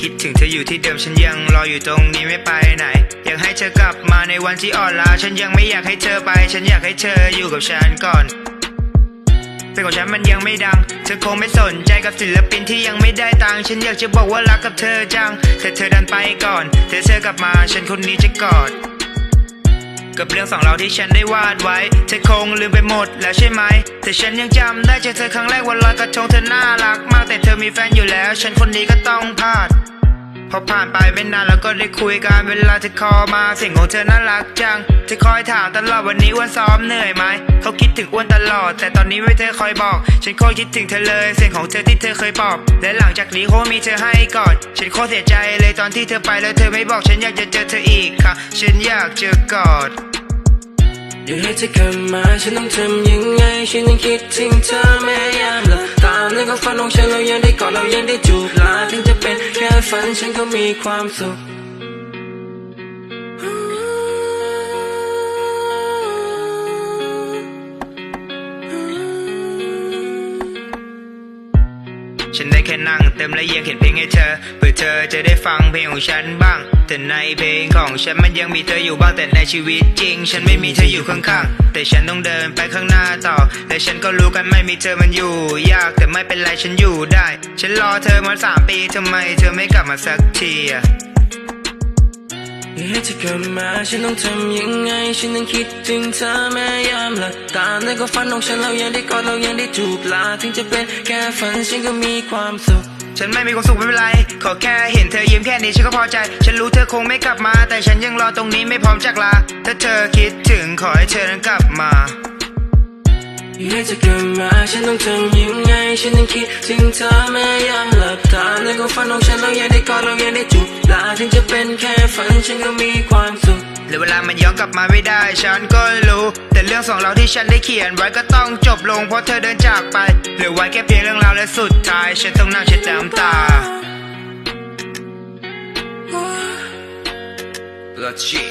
คิดถึงเธออยู่ที่เดิมฉันยังรออยู่ตรงนี้ไม่ไปไหน อยากให้เธอกลับมาในวันที่อ่อนล้าฉันยังไม่อยากให้เธอไป ฉันอยากให้เธออยู่กับฉันก่อนเพลงของฉันมันยังไม่ดัง เธอคงไม่สนใจกับศิลปินที่ยังไม่ได้ตังฉันอยากจะบอกว่ารักกับเธอจัง แต่เธอดันไปก่อนเธอเธอกลับมาฉันคนนี้จะกอดกับเรื่องสองเราที่ฉันได้วาดไว้ เธอคงลืมไปหมดแล้วใช่ไหม แต่ฉันยังจำได้เจอเธอครั้งแรกวันลอยกระทงเธอน่ารักมาก แต่เธอมีแฟนอยู่แล้ว ฉันคนนี้ก็ต้องพลาด พอผ่านไปไม่นานแล้วก็ได้คุยกันเวลาเธอคอมาเสียงของเธอน่ารักจังเธอคอยถามตลอดวันนี้อ้วนซ้อมเหนื่อยไหม เขาคิดถึงอ้วนตลอด แต่ตอนนี้ไม่เธอคอยบอก ฉันโคตรคิดถึงเธอเลย เสียงของเธอที่เธอเคยปอบ และหลังจากนี้โคตรมีเธอให้กอด ฉันโคตรเสียใจเลยตอนที่เธอไปแล้วเธอไม่บอกฉันอยากจะเจอเธออีกค่ะ ฉันอยากเจอกอดอยากให้เธอกลับมาฉันต้องทำยังไงฉันยังคิดถึงเธอแม้ยามหลับ ตาในความฝันของฉันเรายังได้กอดเรายังได้จูบลาถึงจะเป็นแค่ฝันฉันก็มีความสุข ฉันได้แค่นั่งเติมและยังเขียนเพลงให้เธอเพื่อเธอจะได้ฟังเพลงของฉันบ้าง แต่ในเพลงของฉันมันยังมีเธออยู่บ้างแต่ในชีวิตจริง ฉันไม่มีเธออยู่ข้างๆ แต่ฉันต้องเดินไปข้างหน้าต่อและฉันก็รู้กันไม่มีเธอมันอยู่ ยากแต่ไม่เป็นไรฉันอยู่ได้ ฉันรอเธอมาสามปีทำไม เธอไม่กลับมาสักที อะอยากให้เธอกลับมาฉันต้องทำยังไง ฉันยังคิดถึงเธอแม้ยามหลับตาในความฝันของฉันเรายังได้กอดเรายังได้จูบลาถึงจะเป็นแค่ฝันฉันก็มีความสุขฉันไม่มีความสุขไม่เป็นไร ขอแค่เห็นเธอยิ้มแค่นี้ฉันก็พอใจ ฉันรู้เธอคงไม่กลับมา แต่ฉันยังรอตรงนี้ไม่พร้อมจากลา ถ้าเธอคิดถึงขอให้เธอนั้นกลับมาอยากให้เธอกลับมาฉันต้องทำยังไง ฉันยังคิดถึงเธอแม้ยามหลับตาในความฝันของฉันเรายังได้กอดเรายังได้จูบลาถึงจะเป็น แค่ฝันฉันก็มีความสุขหรือเวลามันย้อนกลับมาไม่ได้ ฉันก็รู้ แต่เรื่องสองเราที่ฉันได้เขียนไว้ก็ต้องจบลงเพราะเธอเดินจากไปเหลือไว้แค่เพียงเรื่องราวและสุดท้าย ฉันต้องนั่งเช็ดน้ำตา Blood shit